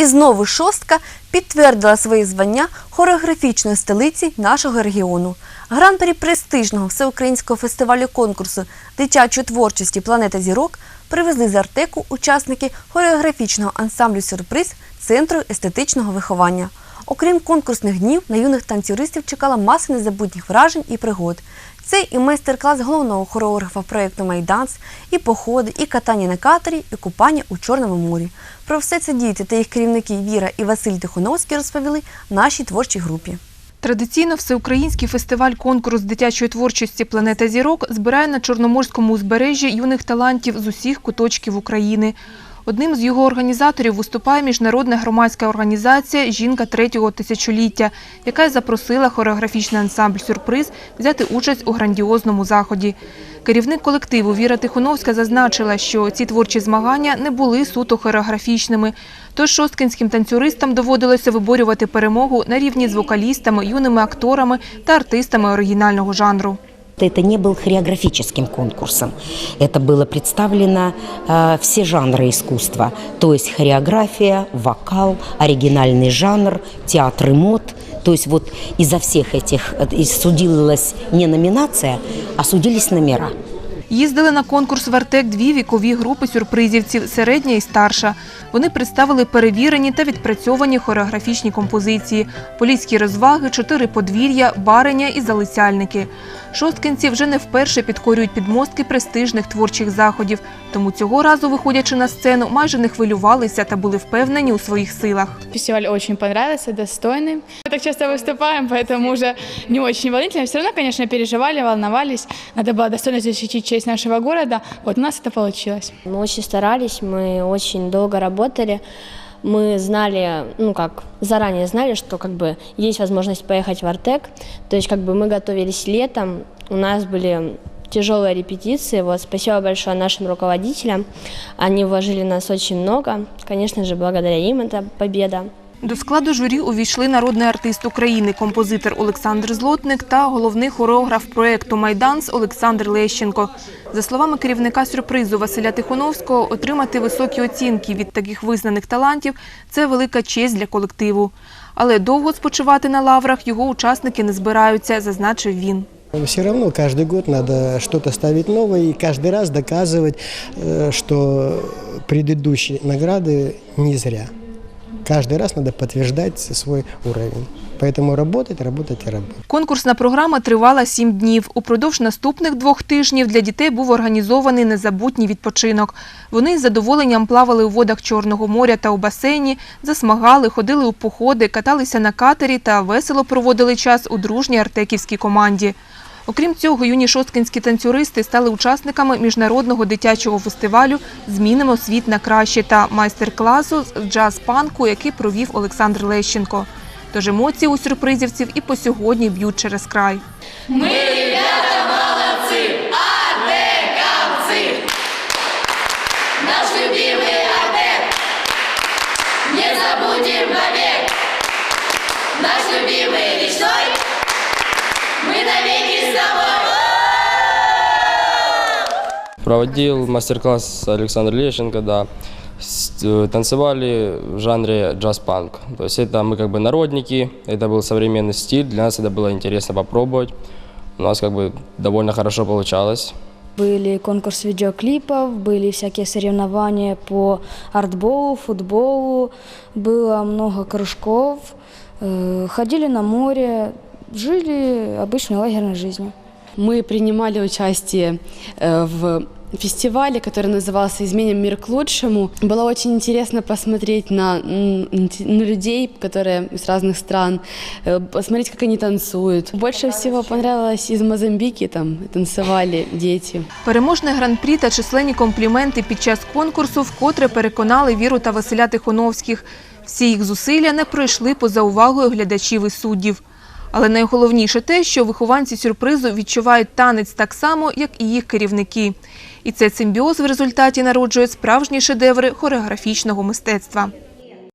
І знову шостка підтвердила своє звання хореографічної столиці нашого регіону. Гран-при престижного всеукраїнського фестивалю конкурсу дитячої творчості Планета зірок привезли з Артеку учасники хореографічного ансамблю Сюрприз Центру естетичного виховання. Окрім конкурсних днів, на юних танцюристів чекала маса незабутніх вражень і пригод. Це і майстер-клас головного хореографа проєкту Майданс, і походи, і катання на катері, і купання у Чорному морі. Про все це діти та їх керівники Віра і Василь Тихоновський розповіли нашій творчій групі. Традиційно всеукраїнський фестиваль конкурс дитячої творчості Планета зірок збирає на Чорноморському узбережжі юних талантів з усіх куточків України. Одним з його організаторів виступає міжнародна громадська організація Жінка третього тисячоліття, яка запросила хореографічний ансамбль Сюрприз взяти участь у грандіозному заході. Керівник колективу Віра Тихоновська зазначила, що ці творчі змагання не були суто хореографічними. Тож шосткинським танцюристам доводилося виборювати перемогу на рівні з вокалістами, юними акторами та артистами оригінального жанру. Это не был хореографическим конкурсом. Это было представлено э, все жанры искусства. То есть хореография, вокал, оригинальный жанр, театр и мод. То есть вот из-за всех этих э, судилась не номинация, а судились номера. Їздили на конкурс в Артек дві вікові групи сюрпризівців середня і старша. Вони представили перевірені та відпрацьовані хореографічні композиції, поліські розваги, чотири подвір'я, барення і залицяльники. Шосткинці вже не вперше підкорюють підмостки престижних творчих заходів. Тому цього разу, виходячи на сцену, майже не хвилювалися та були впевнені у своїх силах. Фестиваль очень понравился, достойный. Мы так часто выступаем, поэтому уже не очень волнительно. Все равно, конечно, переживали, волновались. Надо было достойно защитить честь нашего города. Вот у нас это получилось. Мы очень старались, мы очень долго работали. Мы знали, ну как, заранее знали, что как бы есть возможность поехать в Артек. То есть как бы мы готовились летом, у нас были тяжелые репетиции. Вот спасибо большое нашим руководителям. Они вложили нас очень много. Конечно же, благодаря им это победа. До складу журі увійшли народний артист України, композитор Олександр Злотник та головний хореограф проєкту Майданс Олександр Лещенко. За словами керівника сюрпризу Василя Тихоновського, отримати високі оцінки від таких визнаних талантів це велика честь для колективу. Але довго спочивати на лаврах його учасники не збираються, зазначив він. Все равно каждый год надо что-то ставить новое и каждый раз доказывать, э, что предыдущие награды не зря. Каждый раз надо подтверждать свой уровень. Поэтому работать, работать и работать. Конкурсна програма тривала сім днів. Упродовж наступних двох тижнів для дітей був організований незабутній відпочинок. Вони з задоволенням плавали у водах Чорного моря та у басейні, засмагали, ходили у походи, каталися на катері та весело проводили час у дружній артеківській команді. Окрім цього, юні шосткинські танцюристи стали учасниками міжнародного дитячого фестивалю Змінимо світ на краще та майстер-класу з джаз-панку, який провів Олександр Лещенко. Тож емоції у сюрпризівців і по сьогодні б'ють через край. Наш Проводил мастер-класс Александр Лещенко, да. С- э, Танцевали в жанре джаз-панк. То есть это мы как бы народники, это был современный стиль, для нас это было интересно попробовать. У нас как бы довольно хорошо получалось. Были конкурс видеоклипов, были всякие соревнования по артболу, футболу, было много кружков, э, ходили на море, жили обычной лагерной жизнью. Мы принимали участие э, в фестивале, который назывался «Изменим мир к лучшему». Было очень интересно посмотреть на, м, инте- на людей, которые из разных стран, э, посмотреть, как они танцуют. Больше всего понравилось из Мозамбики, там танцевали дети. Переможний гран-прі та численні компліменти під час конкурсу вкотре переконали Віру та Василя Тихоновських. Всі їх зусилля не пройшли поза увагою глядачів і суддів. Але найголовніше те, що вихованці сюрпризу відчувають танець так само, як і їх керівники. І цей симбіоз в результаті народжує справжні шедеври хореографічного мистецтва.